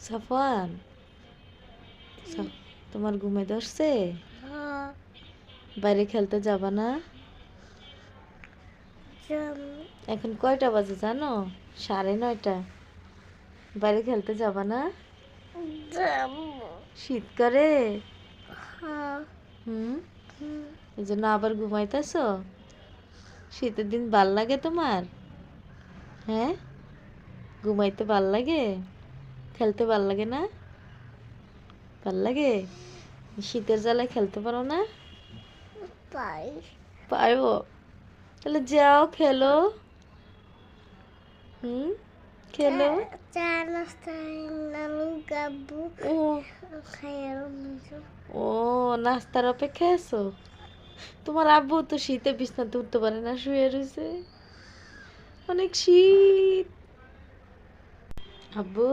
সাফান তোমার ঘুমে ধরছে বাইরে খেলতে যাবা না? এখন কয়টা বাজে জানো? সাড়ে নয়টা। বাইরে খেলতে যাবা না? শীত করে? হ্যাঁ। হুম। এই জন্য আবার ঘুমাইতেছ? শীতের দিন ভালো লাগে তোমার? হ্যাঁ? ঘুমাইতে ভালো লাগে? খেলতে ভালো লাগে না? ভালো লাগে? শীতের জ্বালায় খেলতে পারো না? পারব। তাহলে যাও খেলো। হুম? খেলো। ও। ও নাস্তার অপেক্ষা আছো? তোমার আব্বু তো শীতে বিছনাতে উঠতে পারে না শুয়ে রয়েছে। অনেক শীত। আব্বু?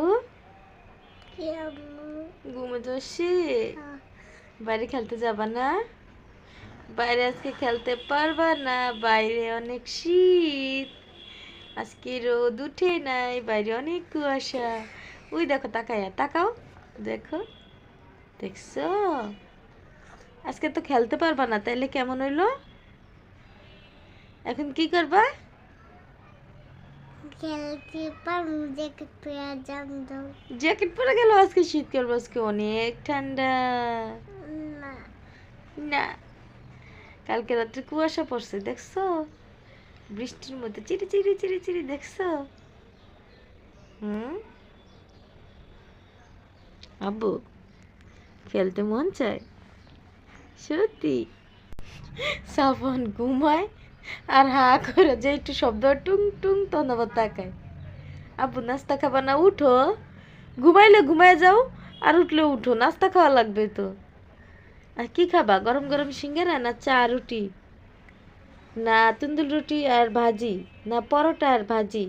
কি আম্মু? ঘুমে ধরছি বাইরে খেলতে যাবা না? বাইরে আজকে খেলতে পারবা না। বাইরে অনেক শীত। আজকে রোদ উঠে নাই বাইরে অনেক কুয়াশা। ওই দেখো তাকায়া তাকাও। দেখো দেখছ? আজকে তো খেলতে পারবা না তাইলে কেমন হইল? এখন কি করবা? জ্যাকেট পরে গেল আজকে শীত করব আজকে অনেক ঠান্ডা। না। কালকে রাত্রে কুয়াশা পড়ছে দেখছ? বৃষ্টির মধ্যে চিরি চিরি চিরি চিরি দেখছ? হুম? আব্বু খেলতে মন চায়? সত্যি। সাফন ঘুমায় আর হা করে যে একটু শব্দ টুং টুং আবার তাকায়। আব্বু নাস্তা খাবা না? উঠো। ঘুমাইলে ঘুমায় যাও আর উঠলে উঠো। নাস্তা খাওয়া লাগবে তো। আর কি খাবা? গরম গরম সিঙ্গারা না চা রুটি? না তন্দুর রুটি আর ভাজি না পরোটা আর ভাজি।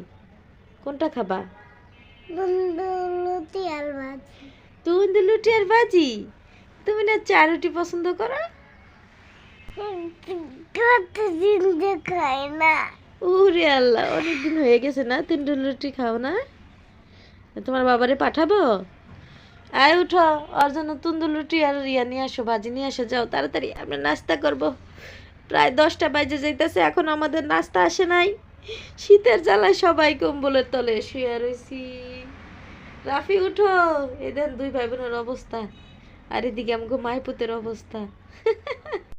কোনটা খাবা? তন্দুর রুটি আর ভাজি। তুমি না চা রুটি পছন্দ করো? খাই না ওরে আল্লাহ হয়ে গেছে না খাও না? তোমার বাবারে পাঠাবো? উঠো আর নিয়ে আসো নিয়ে আসো তাড়াতাড়ি নাস্তা প্রায় দশটা বাজে যাইতেছে, এখন আমাদের নাস্তা আসে নাই। শীতের জ্বালায় সবাই কম্বলের তলে শুয়ে রয়েছি রাফি, উঠো। এদের দুই ভাই বোনের অবস্থা, আর এদিকে আমাকে মাইপুতের অবস্থা।